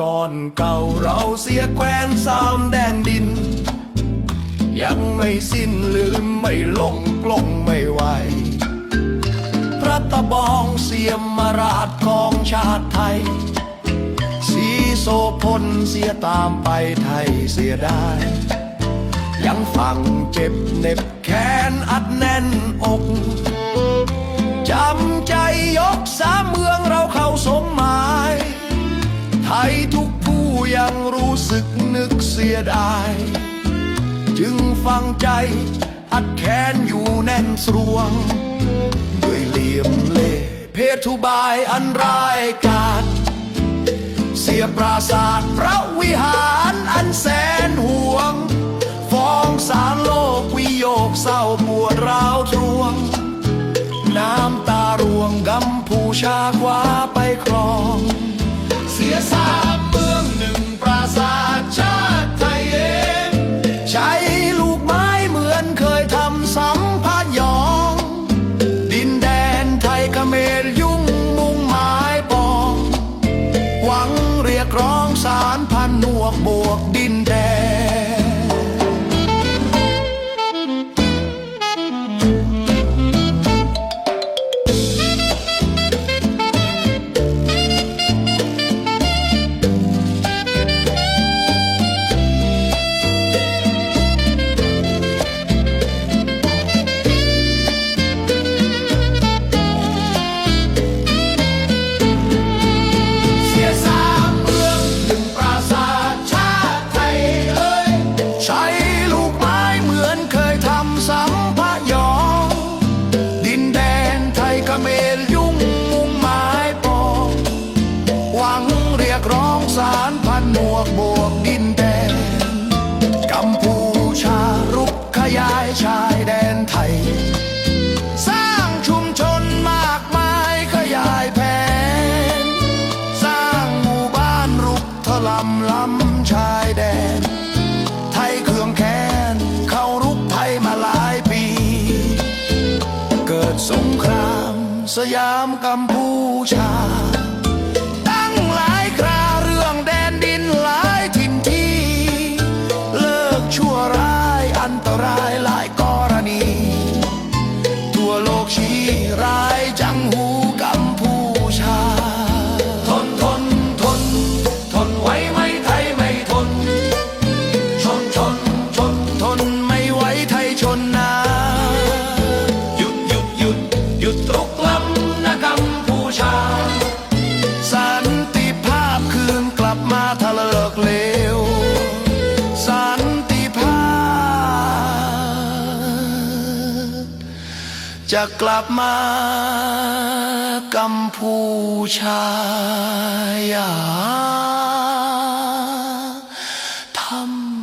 ก่อนเก่าเราเสียแคว้นสามแดนดิน ยังไม่สิ้นลืมไม่ลงปลงไม่ไหว พระตะบองเสียมมาราชของชาติไทย สีโสพลเสียตามไปไทยเสียได้ ยังฝังเจ็บเน็บแข ทยทุกผู้ยังรู้สึกนึกเสียดาย จึงฟังใจอัดแขนอยู่แน่นสรวง ด้วยเหลี่ยมเล่เพทุบายอันร้ายกาจเสียปราสาทพระวิหารอันแสนห่วง ฟ้องสารโลกวิโยกเศร้าปวดร้าวทรวง น้ำตาร่วงกำผูชาคว้าานพันหนวกบวกดิน สารพันหนวกบวกดินแดน กัมพูชารุกขยายชายแดนไทย สร้างชุมชนมากมายขยายแผน สร้างหมู่บ้านรุกถลำล้ำชายแดน ไทยเครื่องแค้นเข้ารุกไทยมาหลายปี เกิดสงครามสยามกัมพูชา จะกลับมากัมพูชายาทำ